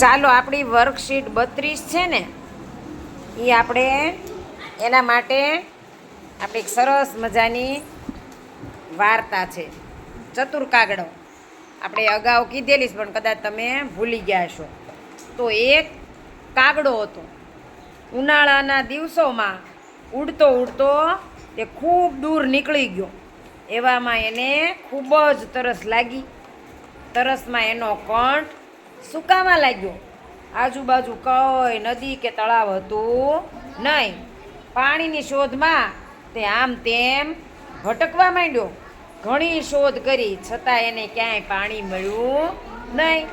ચાલો, આપણી વર્કશીટ બત્રીસ છે ને એ આપણે એના માટે આપણે એક સરસ મજાની વાર્તા છે. ચતુર કાગડો. આપણે અગાઉ કીધેલી છે, પણ કદાચ તમે ભૂલી ગયા છો તો એક કાગડો હતો. ઉનાળાના દિવસોમાં ઉડતો ઉડતો તે ખૂબ દૂર નીકળી ગયો. એવામાં એને ખૂબ જ તરસ લાગી. તરસમાં એનો કંઠ સુકાવા લાગ્યો. આજુબાજુ કોઈ નદી કે તળાવ હતું નહીં. પાણીની શોધમાં તે આમ તેમ ભટકવા માંડ્યો. ઘણી શોધ કરી, છતાં એને ક્યાંય પાણી મળ્યું નહીં.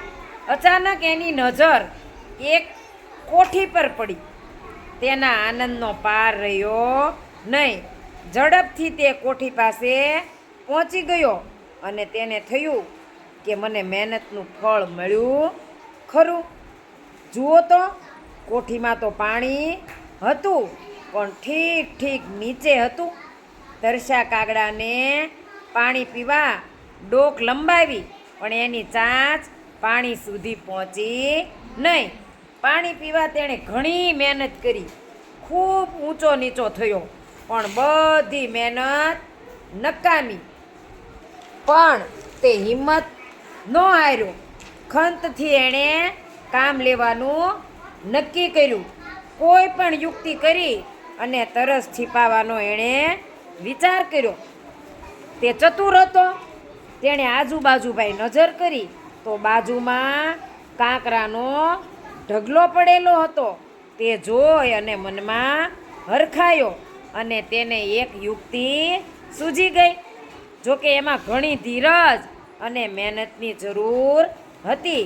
અચાનક એની નજર એક કોઠી પર પડી. તેના આનંદનો પાર રહ્યો નહીં. ઝડપથી તે કોઠી પાસે પહોંચી ગયો અને તેને થયું કે મને મહેનતનું ફળ મળ્યું? ખરું. જુઓ તો, કોઠીમાં તો પાણી હતું, પણ ઠીક ઠીક નીચે હતું. તરસ્યા કાગડાને પાણી પીવા ડોક લંબાવી, પણ એની ચાંચ પાણી સુધી પહોંચી નહીં. પાણી પીવા તેણે ઘણી મહેનત કરી. ખૂબ ઊંચો નીચો થયો, પણ બધી મહેનત નકામી. પણ તે હિંમત ન હાર્યો ખંતથી એણે કામ લેવાનું નક્કી કર્યું. કોઈ પણ યુક્તિ કરી અને તરસ છીપાવવાનો એણે વિચાર કર્યો. તે ચતુર હતો. તેણે આજુબાજુ ભાઈ નજર કરી તો બાજુમાં કાંકરાનો ઢગલો પડેલો હતો. તે જોઈ અને મનમાં હરખાયો અને તેને એક યુક્તિ સૂજી ગઈ. જોકે એમાં ઘણી ધીરજ અને મહેનતની જરૂર હતી.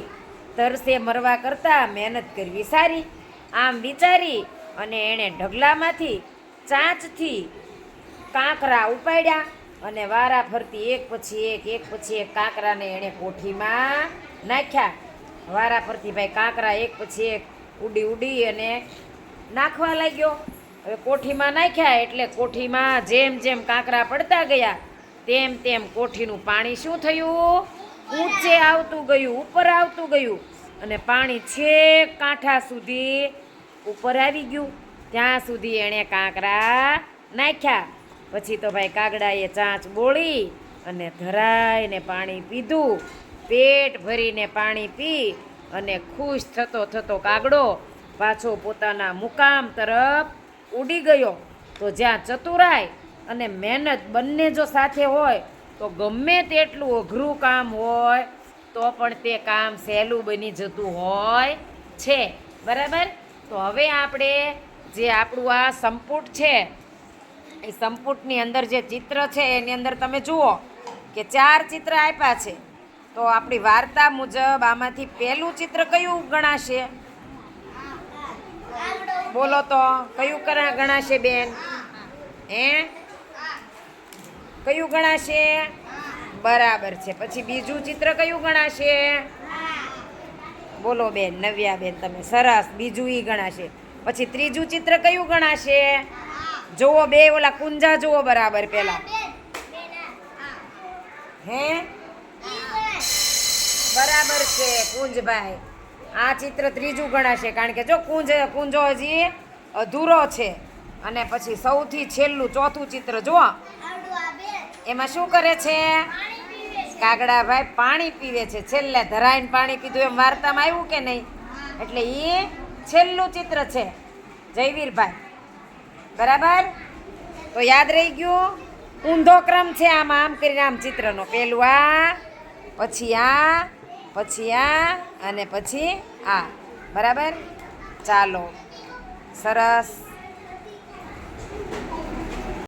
તરસે મરવા કરતાં મહેનત કરવી સારી. આમ વિચારી અને એણે ઢગલામાંથી ચાંચથી કાંકરા ઉપાડ્યા અને વારા ફરતી એક પછી એક એક પછી એક કાંકરાને એણે કોઠીમાં નાખ્યા. વારા ફરતી ભાઈ કાંકરા એક પછી એક ઉડી ઉડી અને નાખવા લાગ્યો. હવે કોઠીમાં નાખ્યા એટલે કોઠીમાં જેમ જેમ કાંકરા પડતા ગયા તેમ તેમ કોઠીનું પાણી શું થયું? ઊંચે આવતું ગયું, ઉપર આવતું ગયું. અને પાણી છેક કાંઠા સુધી ઉપર આવી ગયું. ત્યાં સુધી એણે કાંકરા નાખ્યા. પછી તો ભાઈ કાગડાએ ચાંચ બોળી અને ધરાઈને પાણી પીધું. પેટ ભરીને પાણી પી અને ખુશ થતો થતો કાગડો પાછો પોતાના મુકામ તરફ ઉડી ગયો. તો જ્યાં ચતુરાઈ અને મહેનત બંને જો સાથે હોય, તો ગમે તેટલું અઘરું કામ હોય, તો પણ તે કામ સહેલું બની જતું હોય છે. બરાબર? તો હવે આપણે જે આપણું આ સંપુટ છે, એ સંપુટની અંદર જે ચિત્ર છે, એની અંદર તમે જુઓ કે ચાર ચિત્ર આપ્યા છે. તો આપણી વાર્તા મુજબ આમાંથી પહેલું ચિત્ર કયું ગણાશે? બોલો તો, કયું ગણાશે બેન? હે? કયું ગણાશે? બરાબર છે. પછી બીજું ચિત્ર કયું ગણાશે? બોલો બેન, નવ્યા બેન તમે. સરસ. બીજું ઈ ગણાશે. પછી ત્રીજું ચિત્ર કયું ગણાશે? જુઓ બે, ઓલા કુંજા જુઓ બરાબર પેલા. હે? બરાબર છે, કુંજભાઈ. આ ચિત્ર ત્રીજું ગણાશે, કારણ કે જો કુંજ, કુંજો હજી અધૂરો છે. અને પછી સૌથી છેલ્લું ચોથું ચિત્ર, જુઓ. એમાં શું કરે છે? કાગડાભાઈ પાણી પીવે છે. છેલ્લે ધરાઈને પાણી પીધું એમ વાર્તામાં આવ્યું કે નહીં? એટલે એ છેલ્લું ચિત્ર છે. જયવીરભાઈ. બરાબર? તો યાદ રહી ગયું? ઊંધો ક્રમ છે આમાં, આમ કરીને આમ ચિત્રનો. પેલું આ, પછી આ પછી આ, અને પછી આ. બરાબર? ચાલો. સરસ.